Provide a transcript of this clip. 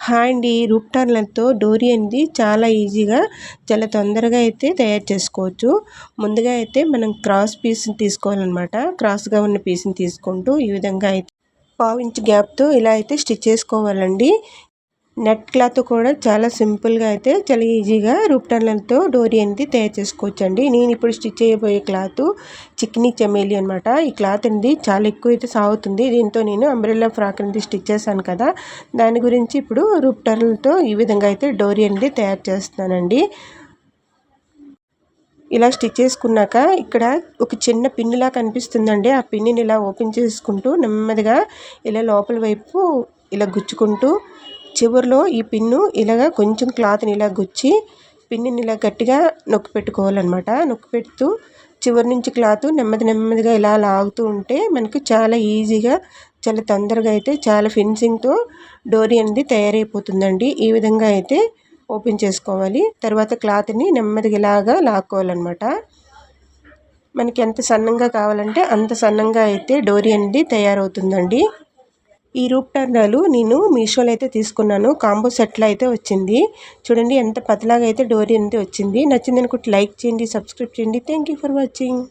Hi అండి. రూప్ టర్నర్తో డోరీ అనేది చాలా ఈజీగా చాలా తొందరగా అయితే తయారు చేసుకోవచ్చు. ముందుగా అయితే మనం క్రాస్ పీస్ని తీసుకోవాలన్నమాట. క్రాస్గా ఉన్న పీస్ని తీసుకుంటూ ఈ విధంగా అయితే పావు ఇంచ్ గ్యాప్తో ఇలా అయితే స్టిచ్ చేసుకోవాలండి. నెట్ క్లాత్ కూడా చాలా సింపుల్గా అయితే చాలా ఈజీగా రూప్ టర్నర్తో డోరీ అనేది తయారు చేసుకోవచ్చు అండి నేను ఇప్పుడు స్టిచ్ చేయబోయే క్లాత్ చిక్నీ చెమేలి అనమాట ఈ క్లాత్ అనేది చాలా ఎక్కువ అయితే సాగుతుంది. దీంతో నేను అంబ్రెల్లా ఫ్రాక్ అనేది స్టిచ్ చేశాను కదా. దాని గురించి ఇప్పుడు రూప్ ఈ విధంగా అయితే డోరీ అనేది తయారు చేస్తున్నానండి. ఇలా స్టిచ్ చేసుకున్నాక ఇక్కడ ఒక చిన్న పిన్నులా కనిపిస్తుందండి. ఆ పిన్నిని ఇలా ఓపెన్ చేసుకుంటూ నెమ్మదిగా ఇలా లోపల వైపు ఇలా గుచ్చుకుంటూ చివరిలో ఈ పిన్ను ఇలాగా కొంచెం క్లాత్ని ఇలా గుచ్చి పిన్నుని ఇలా గట్టిగా నొక్కి పెట్టుకోవాలన్నమాట. నొక్కి పెడుతూ చివరి నుంచి క్లాత్ నెమ్మది నెమ్మదిగా ఇలా లాగుతూ ఉంటే మనకి చాలా ఈజీగా చాలా తొందరగా అయితే చాలా ఫినిషింగ్తో డోరీ అనేది తయారైపోతుందండి. ఈ విధంగా అయితే ఓపెన్ చేసుకోవాలి. తర్వాత క్లాత్ని నెమ్మదిగా ఇలాగా లాక్కోవాలన్నమాట. మనకి ఎంత సన్నంగా కావాలంటే అంత సన్నంగా అయితే డోరీ అనేది తయారవుతుందండి. ఈ రూప్ టర్నర్లు నేను మీషోలో అయితే తీసుకున్నాను. కాంబో సెట్లో అయితే వచ్చింది. చూడండి ఎంత పతలాగా అయితే డోరీ అనేది వచ్చింది. నచ్చింది అనుకుంటే లైక్ చేయండి సబ్స్క్రైబ్ చేయండి. Thank you for watching